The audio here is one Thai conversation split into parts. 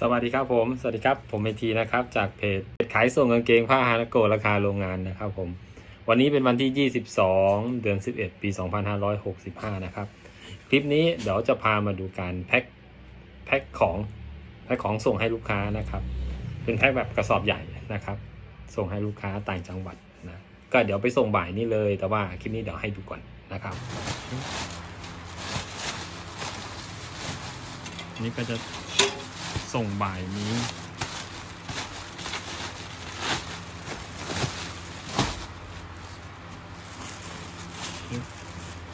สวัสดีครับผม สวัสดีครับ ผมเมทีนะครับ จากเพจขายส่งกางเกงผ้าฮานาโกะราคาโรงงานนะครับผม วันนี้เป็นวันที่ 22 เดือน 11 ปี 2565 นะครับ คลิปนี้เดี๋ยวจะพามาดูการแพ็คแพ็คของแพ็คของส่งให้ลูกค้านะครับ เป็นแพ็คแบบกระสอบใหญ่นะครับ ส่งให้ลูกค้าต่างจังหวัดนะ ก็เดี๋ยวไปส่งบ่ายนี้เลย แต่ว่าคลิปนี้เดี๋ยวให้ดูก่อนนะครับ นี่ก็จะ ส่งบ่ายนี้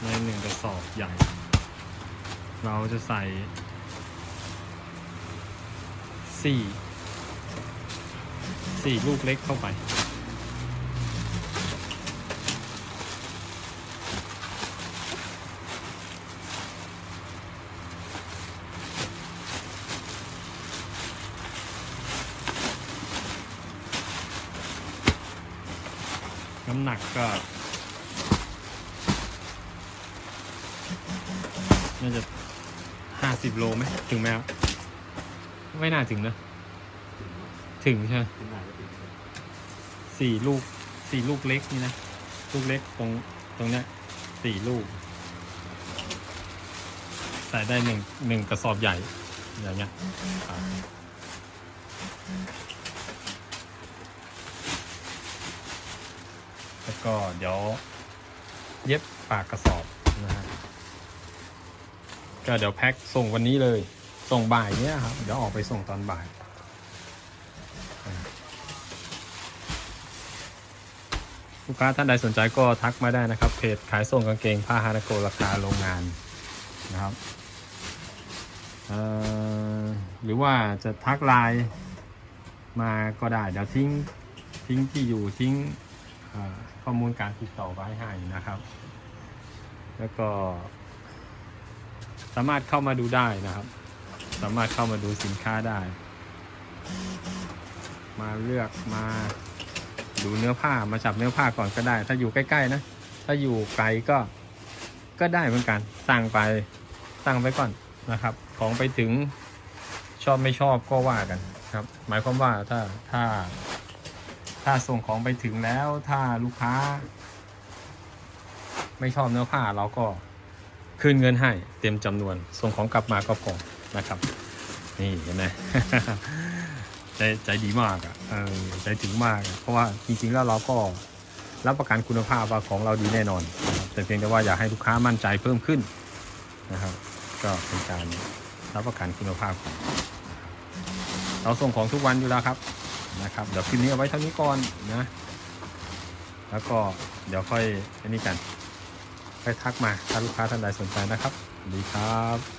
ในหนึ่งกระสอบใหญ่ เราจะใส่สี่สี่ลูกเล็กเข้าไป น้ำหนักก็ น่าจะห้าสิบโลไหมถึงไหมครับ ไม่น่าถึงนะ ถึงใช่ไหมสี่ลูกสี่ลูกเล็กนี่นะ ลูกเล็กตรงตรงเนี้ยสี่ลูก ใส่ได้หนึ่งหนึ่งกระสอบใหญ่อย่างเงี้ยครับ แล้วก็เดี๋ยวเย็บปากกระสอบนะฮะก็เดี๋ยวแพ็คส่งวันนี้เลย ส่งบ่ายเนี้ยครับ เดี๋ยวออกไปส่งตอนบ่าย ลูกค้าท่านใดสนใจก็ทักมาได้นะครับ เพจขายส่งกางเกงผ้าฮานาโกราคาโรงงานนะครับหรือว่าจะทักไลน์มาก็ได้ เดี๋ยวทิ้งทิ้งที่อยู่ทิ้ง ข้อมูลการติดต่อไว้ให้นะครับ แล้วก็ สามารถเข้ามาดูได้นะครับ สามารถเข้ามาดูสินค้าได้ มาเลือกมาดูเนื้อผ้ามาจับเนื้อผ้าก่อนก็ได้ ถ้าอยู่ใกล้ๆนะ ถ้าอยู่ไกลก็ก็ได้เหมือนกันสั่งไปสั่งไปก่อนนะครับ ของไปถึงชอบไม่ชอบก็ว่ากันครับ หมายความว่าถ้าถ้า ถ้าส่งของไปถึงแล้ว ถ้าลูกค้า ไม่ชอบเนื้อผ้าเราก็คืนเงินให้เต็มจำนวน ส่งของกลับมาก็พอนะครับ นี่เห็นไหมใจใจดีมากอะใจถึงมาก เพราะว่าจริงๆแล้วเราก็รับประกันคุณภาพว่าของเราดีแน่นอน แต่เพียงแต่ว่าอยากให้ลูกค้ามั่นใจเพิ่มขึ้นนะครับ ก็เป็นการรับประกันคุณภาพของเราส่งของทุกวันอยู่แล้วครับ นะครับ เดี๋ยวคลิปนี้เอาไว้เท่านี้ก่อนนะ แล้วก็เดี๋ยวค่อยอันนี้กัน ค่อยทักมาถ้าลูกค้าท่านใดสนใจนะครับ ดีครับ